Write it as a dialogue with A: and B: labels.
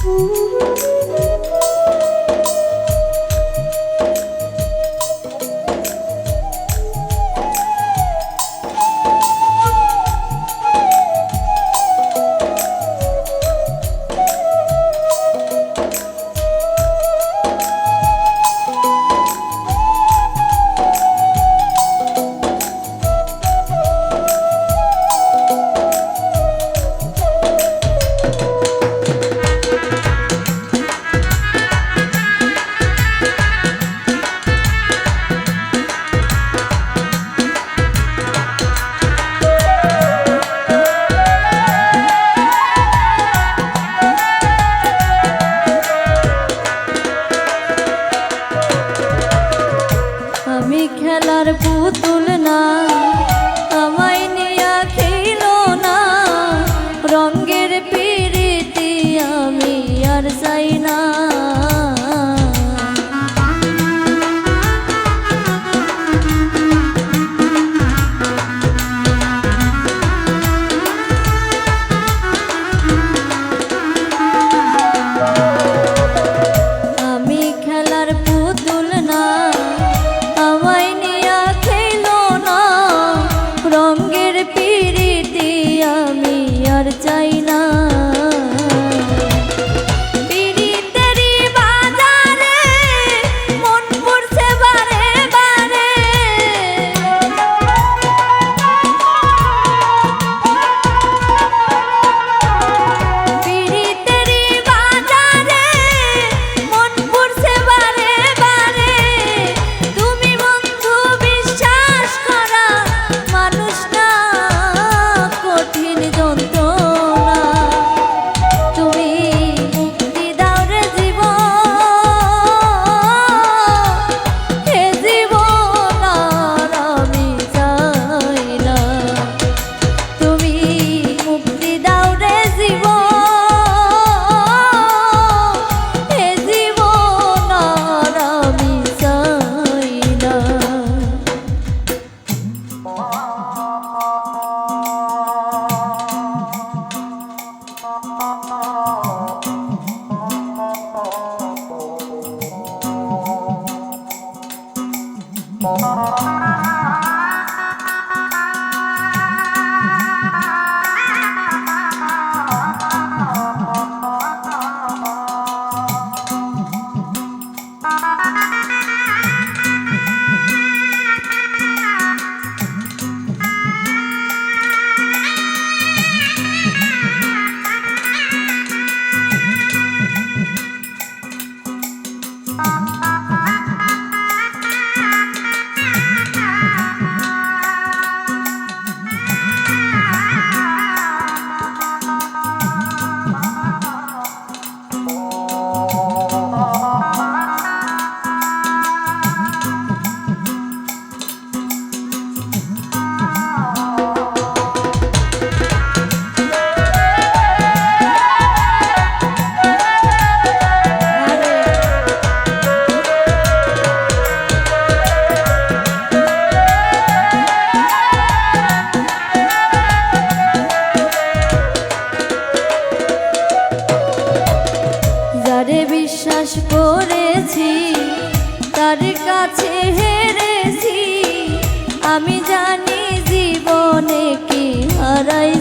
A: আমি দোষ করেছি তার কাছে হেরেছি। আমি জানি জীবনে কি হারাই